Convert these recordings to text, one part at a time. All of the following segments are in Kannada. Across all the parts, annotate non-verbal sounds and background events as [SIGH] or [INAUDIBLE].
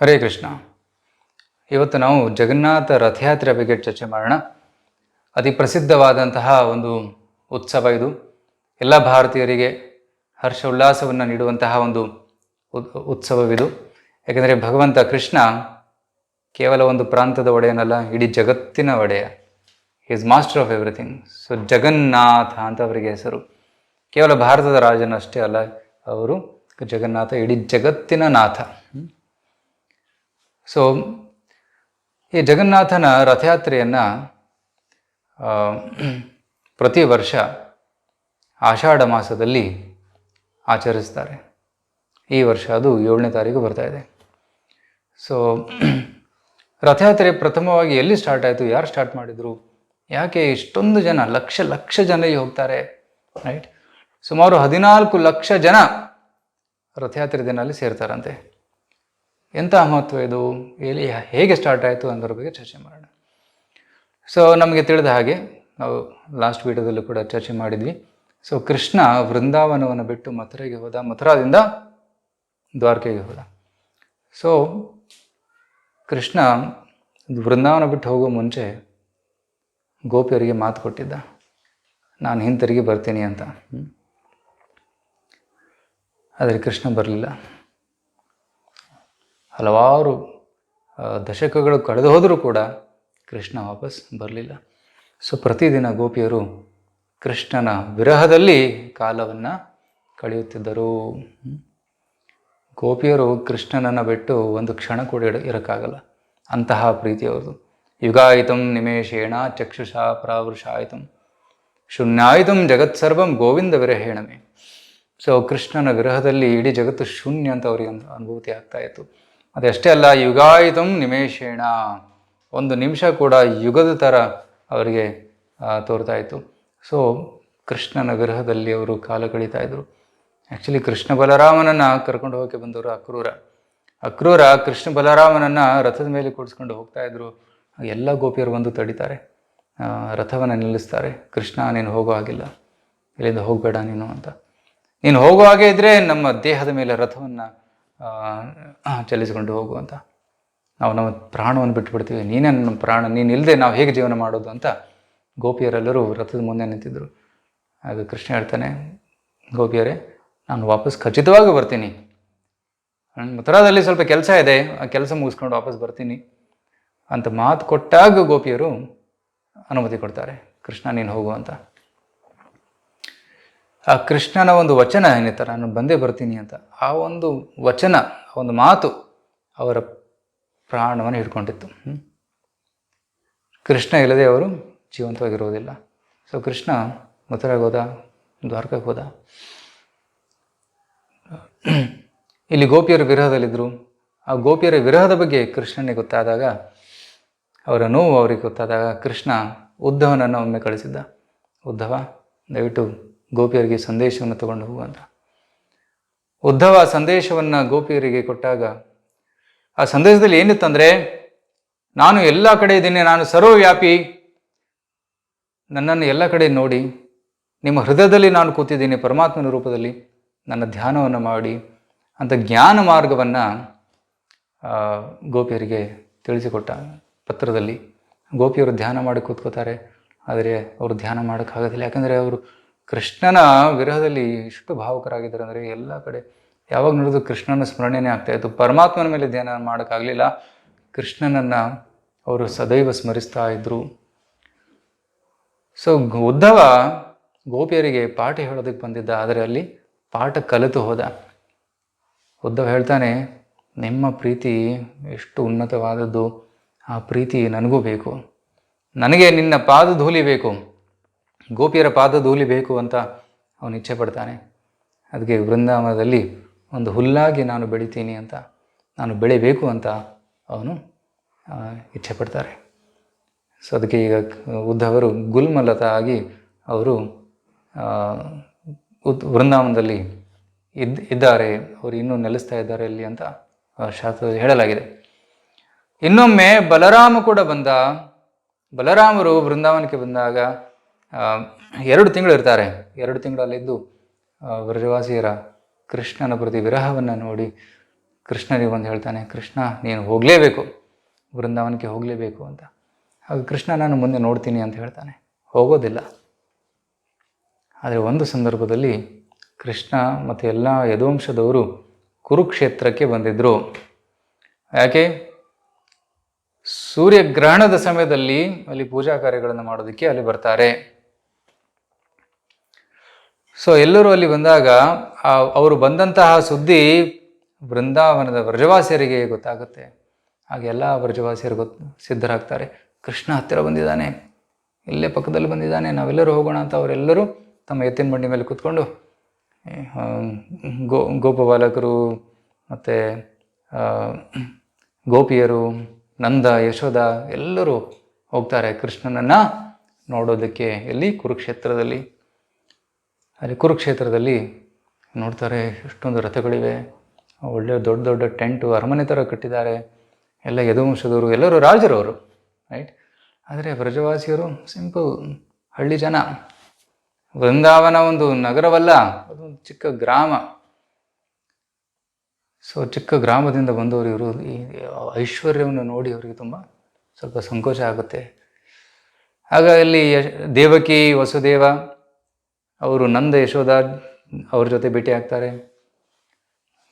ಹರೇ ಕೃಷ್ಣ. ಇವತ್ತು ನಾವು ಜಗನ್ನಾಥ ರಥಯಾತ್ರೆ ಬಗ್ಗೆ ಚರ್ಚೆ ಮಾಡೋಣ. ಅತಿ ಪ್ರಸಿದ್ಧವಾದಂತಹ ಒಂದು ಉತ್ಸವ ಇದು. ಎಲ್ಲ ಭಾರತೀಯರಿಗೆ ಹರ್ಷ ಉಲ್ಲಾಸವನ್ನು ನೀಡುವಂತಹ ಒಂದು ಉತ್ಸವವಿದು. ಯಾಕೆಂದರೆ ಭಗವಂತ ಕೃಷ್ಣ ಕೇವಲ ಒಂದು ಪ್ರಾಂತದ ಒಡೆಯನಲ್ಲ, ಇಡೀ ಜಗತ್ತಿನ ಒಡೆಯ. Is master of everything so Jagannath ಅಂತ ಅವರಿಗೆ ಹೆಸರು. ಕೇವಲ ಭಾರತದ ರಾಜನಷ್ಟೇ ಅಲ್ಲ, ಅವರು ಜಗನ್ನಾಥ, ಇಡೀ ಜಗತ್ತಿನ ನಾಥ? ಸೊ ಈ ಜಗನ್ನಾಥನ ರಥಯಾತ್ರೆಯನ್ನು [CLEARS THROAT] ಪ್ರತಿ ವರ್ಷ ಆಷಾಢ ಮಾಸದಲ್ಲಿ ಆಚರಿಸ್ತಾರೆ. ಈ ವರ್ಷ ಅದು ಏಳನೇ ತಾರೀಕು ಬರ್ತಾ ಇದೆ. ಸೊ [CLEARS THROAT] ರಥಯಾತ್ರೆ ಪ್ರಥಮವಾಗಿ ಎಲ್ಲಿ ಸ್ಟಾರ್ಟ್ ಆಯಿತು, ಯಾರು ಸ್ಟಾರ್ಟ್ ಮಾಡಿದರು, ಯಾಕೆ ಇಷ್ಟೊಂದು ಜನ, ಲಕ್ಷ ಲಕ್ಷ ಜನ ಹೋಗ್ತಾರೆ ರೈಟ್ ಸುಮಾರು ಹದಿನಾಲ್ಕು ಲಕ್ಷ ಜನ ರಥಯಾತ್ರೆ ದಿನ ಅಲ್ಲಿ ಸೇರ್ತಾರಂತೆ. ಎಂಥ ಮಹತ್ವ ಇದು? ಎಲ್ಲಿ ಹೇಗೆ ಸ್ಟಾರ್ಟ್ ಆಯಿತು ಅನ್ನೋದ್ರ ಬಗ್ಗೆ ಚರ್ಚೆ ಮಾಡೋಣ. ಸೊ ನಮಗೆ ತಿಳಿದ ಹಾಗೆ ನಾವು ಲಾಸ್ಟ್ ವೀಡಿಯೋದಲ್ಲೂ ಕೂಡ ಚರ್ಚೆ ಮಾಡಿದ್ವಿ. ಸೊ ಕೃಷ್ಣ ವೃಂದಾವನವನ್ನು ಬಿಟ್ಟು ಮಥುರೆಗೆ ಹೋದ, ಮಥುರಾದಿಂದ ದ್ವಾರಕೆಗೆ ಹೋದ. ಸೊ ಕೃಷ್ಣ ವೃಂದಾವನ ಬಿಟ್ಟು ಹೋಗೋ ಮುಂಚೆ ಗೋಪಿಯರಿಗೆ ಮಾತು ಕೊಟ್ಟಿದ್ದ. ನಾನು ಹಿಂತಿರುಗಿ ಬರ್ತೀನಿ ಅಂತ. ಆದರೆ ಕೃಷ್ಣ ಬರಲಿಲ್ಲ. ಹಲವಾರು ದಶಕಗಳು ಕಳೆದು ಹೋದರೂ ಕೂಡ ಕೃಷ್ಣ ವಾಪಸ್ ಬರಲಿಲ್ಲ. ಸೊ, ಪ್ರತಿದಿನ ಗೋಪಿಯರು ಕೃಷ್ಣನ ವಿರಹದಲ್ಲಿ ಕಾಲವನ್ನು ಕಳೆಯುತ್ತಿದ್ದರು. ಗೋಪಿಯರು ಕೃಷ್ಣನನ್ನು ಬಿಟ್ಟು ಒಂದು ಕ್ಷಣ ಕೂಡ ಇಡ, ಇರೋಕ್ಕಾಗಲ್ಲ. ಅಂತಹ ಪ್ರೀತಿಯವರು ಯುಗಾಯಿತಂ ನಿಮೇಶೇಣ ಚಕ್ಷುಷಾ ಪ್ರಾವೃಷಾಯಿತಂ. ಶೂನ್ಯಾಯಿತಂ ಜಗತ್ಸರ್ವಂ ಗೋವಿಂದ ವಿರಹೇಣಮೆ. ಸೊ, ಕೃಷ್ಣನ ವಿರಹದಲ್ಲಿ ಇಡೀ ಜಗತ್ತು ಶೂನ್ಯ ಅಂತ ಅವರಿಗೆ ಅನುಭೂತಿ ಆಗ್ತಾ ಇತ್ತು. ಅದಷ್ಟೇ ಅಲ್ಲ ಯುಗಾಯಿತಂ ನಿಮೇಶೇಣ ಒಂದು ನಿಮಿಷ ಕೂಡ ಯುಗದ ಥರ ಅವರಿಗೆ ತೋರ್ತಾ ಇತ್ತು. ಸೊ ಕೃಷ್ಣನ ಗ್ರಹದಲ್ಲಿ ಅವರು ಕಾಲ ಕಳೀತಾ ಇದ್ರು. ಆ್ಯಕ್ಚುಲಿ ಕೃಷ್ಣ ಬಲರಾಮನನ್ನು ಕರ್ಕೊಂಡು ಹೋಗಕ್ಕೆ ಬಂದವರು ಅಕ್ರೂರ. ಅಕ್ರೂರ ಕೃಷ್ಣ ಬಲರಾಮನನ್ನು ರಥದ ಮೇಲೆ ಕೂಡಿಸ್ಕೊಂಡು ಹೋಗ್ತಾ ಇದ್ರು. ಎಲ್ಲ ಗೋಪಿಯರು ಬಂದು ತಡಿತಾರೆ. ರಥವನ್ನು ನಿಲ್ಲಿಸ್ತಾರೆ. ಕೃಷ್ಣ, ನೀನು ಹೋಗೋ ಹಾಗಿಲ್ಲ. ಇಲ್ಲಿಂದ ಹೋಗಬೇಡ ನೀನು ಅಂತ. ನೀನು ಹೋಗೋ ಹಾಗೆ ಇದ್ದರೆ ನಮ್ಮ ದೇಹದ ಮೇಲೆ ರಥವನ್ನು ಚಲಿಸಿಕೊಂಡು ಹೋಗು ಅಂತ. ನಾವು ನಮ್ಮ ಪ್ರಾಣವನ್ನು ಬಿಟ್ಟುಬಿಡ್ತೀವಿ. ನೀನೇ ನಮ್ಮ ಪ್ರಾಣ, ನೀನು ಇಲ್ಲದೆ ನಾವು ಹೇಗೆ ಜೀವನ ಮಾಡೋದು ಅಂತ ಗೋಪಿಯರೆಲ್ಲರೂ ರಥದ ಮುಂದೆ ನಿಂತಿದ್ದರು ಆಗ ಕೃಷ್ಣ ಹೇಳ್ತಾನೆ, ಗೋಪಿಯರೇ, ನಾನು ವಾಪಸ್ ಖಚಿತವಾಗಿ ಬರ್ತೀನಿ. ನನ್ನ ಸ್ವಲ್ಪ ಕೆಲಸ ಇದೆ, ಆ ಕೆಲಸ ಮುಗಿಸ್ಕೊಂಡು ವಾಪಸ್ ಬರ್ತೀನಿ. ಅಂತ ಮಾತು ಕೊಟ್ಟಾಗ ಗೋಪಿಯರು ಅನುಮತಿ ಕೊಡ್ತಾರೆ. ಕೃಷ್ಣ, ನೀನು ಹೋಗು ಅಂತ. ಆ ಕೃಷ್ಣನ ಒಂದು ವಚನ ಏನಿತ್ತು ನಾನು ಬಂದೇ ಬರ್ತೀನಿ ಅಂತ, ಆ ಒಂದು ವಚನ ಒಂದು ಮಾತು ಅವರ ಪ್ರಾಣವನ್ನು ಹಿಡ್ಕೊಂಡಿತ್ತು. ಕೃಷ್ಣ ಇಲ್ಲದೆ ಅವರು ಜೀವಂತವಾಗಿರುವುದಿಲ್ಲ. ಸೊ ಕೃಷ್ಣ ಮಥುರಾಗೆ ಹೋದ, ದ್ವಾರಕಕ್ಕೆ ಹೋದ. ಇಲ್ಲಿ ಗೋಪಿಯರ ವಿರಹದಲ್ಲಿದ್ದರು ಆ ಗೋಪಿಯರ ವಿರಹದ ಬಗ್ಗೆ ಕೃಷ್ಣನಿಗೆ ಗೊತ್ತಾದಾಗ, ಅವರ ನೋವು ಅವರಿಗೆ ಗೊತ್ತಾದಾಗ ಕೃಷ್ಣ ಉದ್ಧವನನ್ನು ಒಮ್ಮೆ ಕಳಿಸಿದ್ದ. ಉದ್ಧವ ದಯವಿಟ್ಟು ಗೋಪಿಯರಿಗೆ ಸಂದೇಶವನ್ನು ತಗೊಂಡು ಹೋಗು ಅಂತ. ಉದ್ಧವ ಸಂದೇಶವನ್ನು ಗೋಪಿಯರಿಗೆ ಕೊಟ್ಟಾಗ ಆ ಸಂದೇಶದಲ್ಲಿ ಏನಿತ್ತಂದರೆ ನಾನು ಎಲ್ಲ ಕಡೆ ಇದ್ದೀನಿ, ನಾನು ಸರ್ವವ್ಯಾಪಿ, ನನ್ನನ್ನು ಎಲ್ಲ ಕಡೆ ನೋಡಿ, ನಿಮ್ಮ ಹೃದಯದಲ್ಲಿ ನಾನು ಕೂತಿದ್ದೀನಿ, ಪರಮಾತ್ಮನ ರೂಪದಲ್ಲಿ ನನ್ನ ಧ್ಯಾನವನ್ನು ಮಾಡಿ ಅಂತ ಜ್ಞಾನ ಮಾರ್ಗವನ್ನು ಗೋಪಿಯರಿಗೆ ತಿಳಿಸಿಕೊಟ್ಟ ಪತ್ರದಲ್ಲಿ. ಗೋಪಿಯರು ಧ್ಯಾನ ಮಾಡಿ ಕೂತ್ಕೋತಾರೆ, ಆದರೆ ಅವರು ಧ್ಯಾನ ಮಾಡೋಕ್ಕಾಗೋದಿಲ್ಲ. ಯಾಕಂದರೆ ಅವರು ಕೃಷ್ಣನ ವಿರಹದಲ್ಲಿ ಎಷ್ಟು ಭಾವುಕರಾಗಿದ್ದಾರೆ ಅಂದರೆ ಎಲ್ಲ ಕಡೆ ಯಾವಾಗ ನೋಡಿದ್ರು ಕೃಷ್ಣನ ಸ್ಮರಣೆನೇ ಆಗ್ತಾಯಿತ್ತು ಪರಮಾತ್ಮನ ಮೇಲೆ ಧ್ಯಾನ ಮಾಡೋಕ್ಕಾಗಲಿಲ್ಲ. ಕೃಷ್ಣನನ್ನು ಅವರು ಸದೈವ ಸ್ಮರಿಸ್ತಾ ಇದ್ದರು ಸೊ ಉದ್ಧವ ಗೋಪಿಯರಿಗೆ ಪಾಠ ಹೇಳೋದಕ್ಕೆ ಬಂದಿದ್ದ, ಆದರೆ ಅಲ್ಲಿ ಪಾಠ ಕಲಿತು ಹೋದ. ಉದ್ಧವ ಹೇಳ್ತಾನೆ, ನಿಮ್ಮ ಪ್ರೀತಿ ಎಷ್ಟು ಉನ್ನತವಾದದ್ದು. ಆ ಪ್ರೀತಿ ನನಗೂ ಬೇಕು. ನನಗೆ ನಿನ್ನ ಪಾದ ಧೂಲಿ ಬೇಕು. ಗೋಪಿಯರ ಪಾದ ಧೂಲಿ ಬೇಕು ಅಂತ ಅವನು ಇಚ್ಛೆ ಪಡ್ತಾನೆ. ಅದಕ್ಕೆ ವೃಂದಾವನದಲ್ಲಿ ಒಂದು ಹುಲ್ಲಾಗಿ ನಾನು ಬೆಳಿತೀನಿ ಅಂತ, ನಾನು ಬೆಳಿಬೇಕು ಅಂತ ಅವನು ಇಚ್ಛೆ ಪಡ್ತಾರೆ. ಸೊ ಅದಕ್ಕೆ ಈಗ ಉದ್ಧವರು ಗುಲ್ಮಲತ ಆಗಿ ಅವರು ವೃಂದಾವನದಲ್ಲಿ ಇದ್ದ ಇದ್ದಾರೆ, ಅವರು ಇನ್ನೂ ನೆಲೆಸ್ತಾ ಇದ್ದಾರೆ ಇಲ್ಲಿ ಅಂತ ಶಾಸ್ತ್ರದಲ್ಲಿ ಹೇಳಲಾಗಿದೆ. ಇನ್ನೊಮ್ಮೆ ಬಲರಾಮ ಕೂಡ ಬಂದ. ಬಲರಾಮರು ಬೃಂದಾವನಕ್ಕೆ ಬಂದಾಗ ಎರಡು ತಿಂಗಳು ಇರ್ತಾರೆ. ಎರಡು ತಿಂಗಳಲ್ಲಿದ್ದು ವ್ರಜವಾಸಿಯರ ಕೃಷ್ಣನ ಪ್ರತಿ ವಿರಹವನ್ನು ನೋಡಿ ಕೃಷ್ಣನಿಗೆ ಬಂದು ಹೇಳ್ತಾನೆ, ಕೃಷ್ಣ, ನೀನು ಹೋಗಲೇಬೇಕು, ವೃಂದಾವನಕ್ಕೆ ಹೋಗಲೇಬೇಕು ಅಂತ. ಆಗ ಕೃಷ್ಣ, ನಾನು ಮುಂದೆ ನೋಡ್ತೀನಿ ಅಂತ ಹೇಳ್ತಾನೆ. ಹೋಗೋದಿಲ್ಲ. ಆದರೆ ಒಂದು ಸಂದರ್ಭದಲ್ಲಿ ಕೃಷ್ಣ ಮತ್ತು ಎಲ್ಲ ಯದುವಂಶದವರು ಕುರುಕ್ಷೇತ್ರಕ್ಕೆ ಬಂದಿದ್ದರು ಯಾಕೆ? ಸೂರ್ಯಗ್ರಹಣದ ಸಮಯದಲ್ಲಿ ಅಲ್ಲಿ ಪೂಜಾ ಕಾರ್ಯಗಳನ್ನು ಮಾಡೋದಕ್ಕೆ ಅಲ್ಲಿ ಬರ್ತಾರೆ. ಸೊ ಎಲ್ಲರೂ ಅಲ್ಲಿ ಬಂದಾಗ ಅವರು ಬಂದಂತಹ ಸುದ್ದಿ ಬೃಂದಾವನದ ವ್ರಜವಾಸಿಯರಿಗೆ ಗೊತ್ತಾಗುತ್ತೆ. ಹಾಗೆ ಎಲ್ಲ ವ್ರಜವಾಸಿಯರು ಗೊತ್ತು ಸಿದ್ಧರಾಗ್ತಾರೆ. ಕೃಷ್ಣ ಹತ್ತಿರ ಬಂದಿದ್ದಾನೆ. ಇಲ್ಲೇ ಪಕ್ಕದಲ್ಲಿ ಬಂದಿದ್ದಾನೆ. ನಾವೆಲ್ಲರೂ ಹೋಗೋಣ ಅಂತ ಅವರೆಲ್ಲರೂ ತಮ್ಮ ಎತ್ತಿನ ಬಂಡಿ ಮೇಲೆ ಕೂತ್ಕೊಂಡು ಗೋ, ಗೋಪಬಾಲಕರು ಮತ್ತು ಗೋಪಿಯರು, ನಂದ ಯಶೋಧ ಎಲ್ಲರೂ ಹೋಗ್ತಾರೆ ಕೃಷ್ಣನನ್ನು ನೋಡೋದಕ್ಕೆ. ಎಲ್ಲಿ? ಕುರುಕ್ಷೇತ್ರದಲ್ಲಿ. ಅಲ್ಲಿ ಕುರುಕ್ಷೇತ್ರದಲ್ಲಿ ನೋಡ್ತಾರೆ ಎಷ್ಟೊಂದು ರಥಗಳಿವೆ. ಒಳ್ಳೆಯ ದೊಡ್ಡ ದೊಡ್ಡ ಟೆಂಟು, ಅರಮನೆ ಥರ ಕಟ್ಟಿದ್ದಾರೆ. ಎಲ್ಲ ಯದುವಂಶದವರು, ಎಲ್ಲರೂ ರಾಜರವರು ರೈಟ್ ಆದರೆ ಬ್ರಜವಾಸಿಯರು ಸಿಂಪಲ್ ಹಳ್ಳಿ ಜನ. ವೃಂದಾವನ ಒಂದು ನಗರವಲ್ಲ ಅದೊಂದು ಚಿಕ್ಕ ಗ್ರಾಮ. ಸೊ ಚಿಕ್ಕ ಗ್ರಾಮದಿಂದ ಬಂದವರು ಇವರು. ಈ ಐಶ್ವರ್ಯವನ್ನು ನೋಡಿ ಅವರಿಗೆ ತುಂಬ ಸ್ವಲ್ಪ ಸಂಕೋಚ ಆಗುತ್ತೆ. ಆಗ ಇಲ್ಲಿ ದೇವಕಿ, ವಸುದೇವ ಅವರು ನಂದ ಯಶೋಧ ಅವ್ರ ಜೊತೆ ಭೇಟಿ ಆಗ್ತಾರೆ.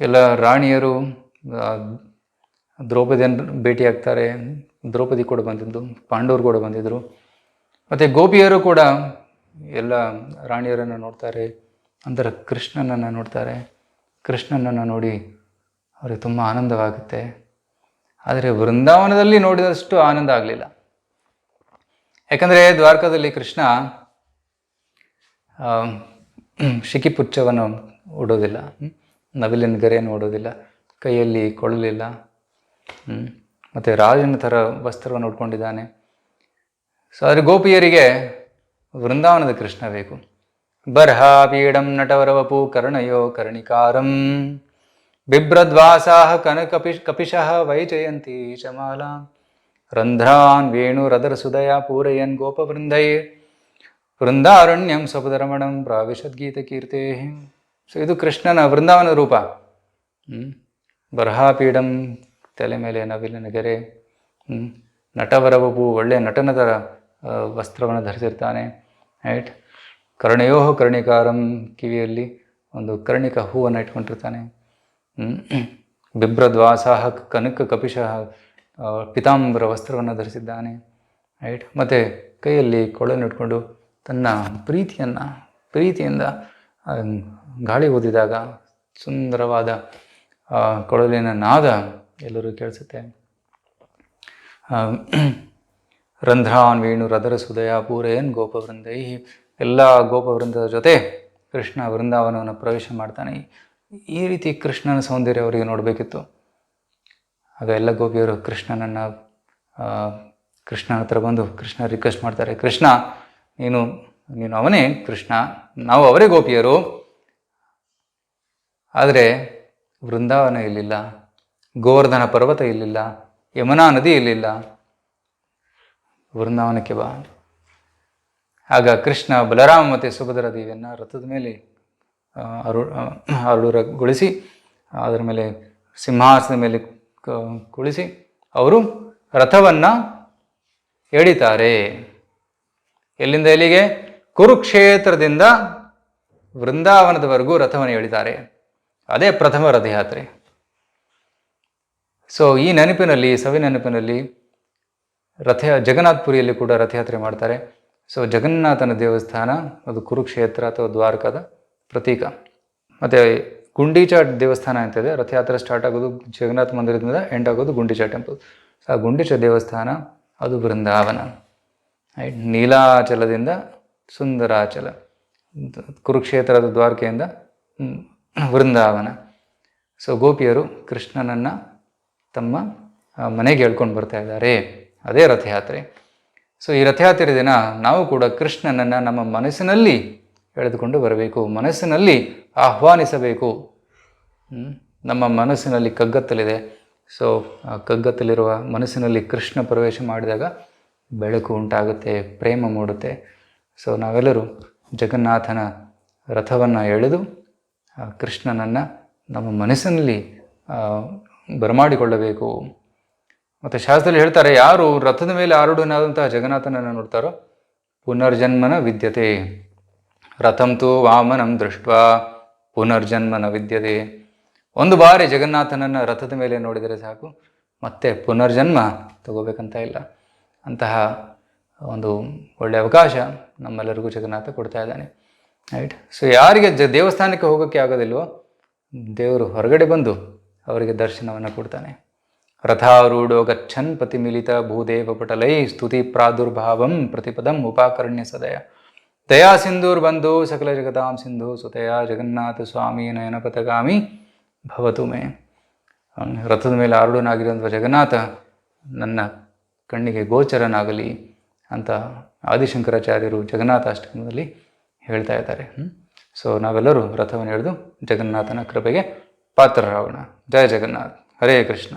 ಎಲ್ಲ ರಾಣಿಯರು ದ್ರೌಪದಿಯನ್ನು ಭೇಟಿ ಆಗ್ತಾರೆ. ದ್ರೌಪದಿ ಕೂಡ ಬಂದಿದ್ದು, ಪಾಂಡವರು ಕೂಡ ಬಂದಿದ್ದರು ಮತ್ತು ಗೋಪಿಯರು ಕೂಡ ಎಲ್ಲ ರಾಣಿಯರನ್ನು ನೋಡ್ತಾರೆ. ನಂತರ ಕೃಷ್ಣನನ್ನು ನೋಡ್ತಾರೆ. ಕೃಷ್ಣನನ್ನು ನೋಡಿ ಅವರಿಗೆ ತುಂಬ ಆನಂದವಾಗುತ್ತೆ. ಆದರೆ ವೃಂದಾವನದಲ್ಲಿ ನೋಡಿದಷ್ಟು ಆನಂದ ಆಗಲಿಲ್ಲ. ಯಾಕಂದರೆ ದ್ವಾರಕಾದಲ್ಲಿ ಕೃಷ್ಣ ಆ, ಶಿಖಿಪುಚ್ಚವನ್ನು ಉಡೋದಿಲ್ಲ? ನವಿಲಿನ ಗರೆಯನ್ನು ಉಡೋದಿಲ್ಲ ಕೈಯಲ್ಲಿ ಕೊಳ್ಳಲಿಲ್ಲ ಮತ್ತು ರಾಜನ ಥರ ವಸ್ತ್ರವನ್ನು ಉಟ್ಕೊಂಡಿದ್ದಾನೆ. ಸೊ ಗೋಪಿಯರಿಗೆ ವೃಂದಾವನದ ಕೃಷ್ಣ ಬೇಕು. ಬರ್ಹ ಪೀಡಂ ನಟವರವಪು ಕರ್ಣಯೋ ಕರ್ಣಿಕಾರಂ. ಬಿಭ್ರದ್ವಾಸಾಹ ಕನಕಪಿಶ್ ಕಪಿಶಃ ವೈಜಯಂತಿ ಶಮಾಲಾ. ರಂಧ್ರಾನ್ ವೇಣುರದರ ಸುದಯ ಪೂರಯನ್ ಗೋಪವೃಂದೈ. ವೃಂದಾರಣ್ಯಂ ಸ್ವಪದರಮಣಂ ಪ್ರಾವಿಶದ್ಗೀತ ಕೀರ್ತೆ ಸೊ ಇದು ಕೃಷ್ಣನ ವೃಂದಾವನ ರೂಪ. ಹ್ಮ್? ಬರಹಾಪೀಡಂ ತಲೆ ಮೇಲೆ ನವಿಲಿನ ಗೆರೆ ಹ್ಮ್? ನಟವರವಪು ಒಳ್ಳೆಯ ನಟನದ ವಸ್ತ್ರವನ್ನು ಧರಿಸಿರ್ತಾನೆ. ರೈಟ್ ಕರ್ಣಯೋ ಕರ್ಣಿಕಾರಂ ಕಿವಿಯಲ್ಲಿ ಒಂದು ಕರ್ಣಿಕ ಹೂವನ್ನು ಇಟ್ಕೊಂಡಿರ್ತಾನೆ? ಬಿಭ್ರದ್ವಾಸಾಹ ಕನಕ ಕಪಿಶ ಪೀತಾಂಬರ ವಸ್ತ್ರವನ್ನು ಧರಿಸಿದ್ದಾನೆ. ರೈಟ್ ಮತ್ತು ಕೈಯಲ್ಲಿ ಕೊಳನ್ನು ಇಟ್ಕೊಂಡು ತನ್ನ ಪ್ರೀತಿಯನ್ನು, ಪ್ರೀತಿಯಿಂದ ಗಾಳಿ ಓದಿದಾಗ ಸುಂದರವಾದ ಕೊಳಲಿನ ನಾದ ಎಲ್ಲರೂ ಕೇಳಿಸುತ್ತೆ. ರಂಧ್ರಾನ್ ವೇಣು ರದರ ಸುದಯ ಪೂರೆಯನ್ ಗೋಪವೃಂದ ಈ ಎಲ್ಲ ಗೋಪವೃಂದದ ಜೊತೆ ಕೃಷ್ಣ ವೃಂದಾವನವನ್ನು ಪ್ರವೇಶ ಮಾಡ್ತಾನೆ. ಈ ರೀತಿ ಕೃಷ್ಣನ ಸೌಂದರ್ಯ ಅವರಿಗೆ ನೋಡಬೇಕಿತ್ತು. ಆಗ ಎಲ್ಲ ಗೋಪಿಯರು ಕೃಷ್ಣನನ್ನು ಕೃಷ್ಣ ಕೃಷ್ಣನ ಹತ್ರ ಬಂದು ಕೃಷ್ಣ ರಿಕ್ವೆಸ್ಟ್ ಮಾಡ್ತಾರೆ, ಕೃಷ್ಣ ನೀನು ನೀನು ಅವನೇ ಕೃಷ್ಣ, ನಾವು ಅವರೇ ಗೋಪಿಯರು. ಆದರೆ ವೃಂದಾವನ ಇಲ್ಲಿಲ್ಲ, ಗೋವರ್ಧನ ಪರ್ವತ ಇಲ್ಲಿಲ್ಲ, ಯಮುನಾ ನದಿ ಇಲ್ಲಿಲ್ಲ. ವೃಂದಾವನಕ್ಕೆ ಬಾ. ಆಗ ಕೃಷ್ಣ ಬಲರಾಮ ಮತ್ತು ಸುಭದ್ರ ದೇವಿಯನ್ನು ರಥದ ಮೇಲೆ ಅರು ಅರುಳಗೊಳಿಸಿ ಅದರ ಮೇಲೆ ಸಿಂಹಾಸನದ ಮೇಲೆ ಕುಳಿಸಿ, ಅವರು ರಥವನ್ನು ಎಳಿತಾರೆ. ಎಲ್ಲಿಂದ ಎಲ್ಲಿಗೆ? ಕುರುಕ್ಷೇತ್ರದಿಂದ ವೃಂದಾವನದವರೆಗೂ ರಥವನ್ನು ಎಳಿತಾರೆ. ಅದೇ ಪ್ರಥಮ ರಥಯಾತ್ರೆ. ಸೊ ಈ ನೆನಪಿನಲ್ಲಿ ಸವಿ ನೆನಪಿನಲ್ಲಿ ರಥ ಜಗನ್ನಾಥ್ಪುರಿಯಲ್ಲಿ ಕೂಡ ರಥಯಾತ್ರೆ ಮಾಡ್ತಾರೆ. ಸೊ ಜಗನ್ನಾಥನ ದೇವಸ್ಥಾನ, ಅದು ಕುರುಕ್ಷೇತ್ರ ಅಥವಾ ದ್ವಾರಕದ ಪ್ರತೀಕ. ಮತ್ತು ಗುಂಡಿಚಾಟ್ ದೇವಸ್ಥಾನ ಅಂತಿದೆ ರಥಯಾತ್ರೆ ಸ್ಟಾರ್ಟ್ ಆಗೋದು ಜಗನ್ನಾಥ ಮಂದಿರದಿಂದ ಎಂಡ್ ಆಗೋದು ಗುಂಡಿಚಾ ಟೆಂಪಲ್ ಆ ಗುಂಡೀಚ ದೇವಸ್ಥಾನ, ಅದು ಬೃಂದಾವನ ರೈಟ್ ನೀಲಾಚಲದಿಂದ ಸುಂದರಾಚಲ. ಕುರುಕ್ಷೇತ್ರದ ದ್ವಾರಕೆಯಿಂದ ವೃಂದಾವನ. ಸೊ ಗೋಪಿಯರು ಕೃಷ್ಣನನ್ನು ತಮ್ಮ ಮನೆಗೆ ಹೇಳ್ಕೊಂಡು ಬರ್ತಾ ಇದ್ದಾರೆ. ಅದೇ ರಥಯಾತ್ರೆ. ಸೊ ಈ ರಥಯಾತ್ರೆ ದಿನ ನಾವು ಕೂಡ ಕೃಷ್ಣನನ್ನು ನಮ್ಮ ಮನಸ್ಸಿನಲ್ಲಿ ಎಳೆದುಕೊಂಡು ಬರಬೇಕು. ಮನಸ್ಸಿನಲ್ಲಿ ಆಹ್ವಾನಿಸಬೇಕು. ನಮ್ಮ ಮನಸ್ಸಿನಲ್ಲಿ ಕಗ್ಗತ್ತಲಿದೆ. ಸೊ ಕಗ್ಗತ್ತಲಿರುವ ಮನಸ್ಸಿನಲ್ಲಿ ಕೃಷ್ಣ ಪ್ರವೇಶ ಮಾಡಿದಾಗ ಬೆಳಕು ಉಂಟಾಗುತ್ತೆ, ಪ್ರೇಮ ಮೂಡುತ್ತೆ. ಸೊ ನಾವೆಲ್ಲರೂ ಜಗನ್ನಾಥನ ರಥವನ್ನು ಎಳೆದು ಕೃಷ್ಣನನ್ನು ನಮ್ಮ ಮನಸ್ಸಿನಲ್ಲಿ ಬರಮಾಡಿಕೊಳ್ಳಬೇಕು. ಮತ್ತು ಶಾಸ್ತ್ರದಲ್ಲಿ ಹೇಳ್ತಾರೆ, ಯಾರು ರಥದ ಮೇಲೆ ಆರೂಢನಾದಂತಹ ಜಗನ್ನಾಥನನ್ನು ನೋಡ್ತಾರೋ, ಪುನರ್ಜನ್ಮನ ವಿದ್ಯತೆ. ರಥಂ ತು ವಾಮನಂ ದೃಷ್ಟ ಪುನರ್ಜನ್ಮನ ವಿದ್ಯತೆ. ಒಂದು ಬಾರಿ ಜಗನ್ನಾಥನನ್ನು ರಥದ ಮೇಲೆ ನೋಡಿದರೆ ಸಾಕು, ಮತ್ತೆ ಪುನರ್ಜನ್ಮ ತಗೋಬೇಕಂತ ಇಲ್ಲ. ಅಂತಹ ಒಂದು ಒಳ್ಳೆಯ ಅವಕಾಶ ನಮ್ಮೆಲ್ಲರಿಗೂ ಜಗನ್ನಾಥ ಕೊಡ್ತಾ ಇದ್ದಾನೆ. ರೈಟ್ ಸೊ ಯಾರಿಗೆ ಜ ದೇವಸ್ಥಾನಕ್ಕೆ ಹೋಗೋಕ್ಕೆ ಆಗೋದಿಲ್ವೋ, ದೇವರು ಹೊರಗಡೆ ಬಂದು ಅವರಿಗೆ ದರ್ಶನವನ್ನು ಕೊಡ್ತಾನೆ. ರಥಾರೂಢೋ ಗಚ್ಚನ್ ಪತಿಮಿಲಿತ ಭೂದೇವ ಪಟಲೈ ಸ್ತುತಿ ಪ್ರಾದುರ್ಭಾವಂ ಪ್ರತಿಪದಂ ಉಪಾಕರ್ಣ್ಯ ಸದಯ. ದಯಾ ಸಿಂಧೂರ್ ಬಂಧು ಸಕಲ ಜಗದಾಂ ಸಿಂಧು ಸುತಯಾ ಜಗನ್ನಾಥ ಸ್ವಾಮಿ ನಯನ ಪಥಗಾಮಿ ಭವತು ಮೇ. ರಥದ ಮೇಲೆ ಆರುಢನಾಗಿರುವಂಥ ಜಗನ್ನಾಥ ನನ್ನ ಕಣ್ಣಿಗೆ ಗೋಚರನಾಗಲಿ ಅಂತ ಆದಿಶಂಕರಾಚಾರ್ಯರು ಜಗನ್ನಾಥ ಅಷ್ಟಕದಲ್ಲಿ ಹೇಳ್ತಾ ಇದ್ದಾರೆ. ಸೊ ನಾವೆಲ್ಲರೂ ರಥವನ್ನು ಹಿಡಿದು ಜಗನ್ನಾಥನ ಕೃಪೆಗೆ ಪಾತ್ರರಾಗೋಣ. ಜಯ ಜಗನ್ನಾಥ್. ಹರೇ ಕೃಷ್ಣ.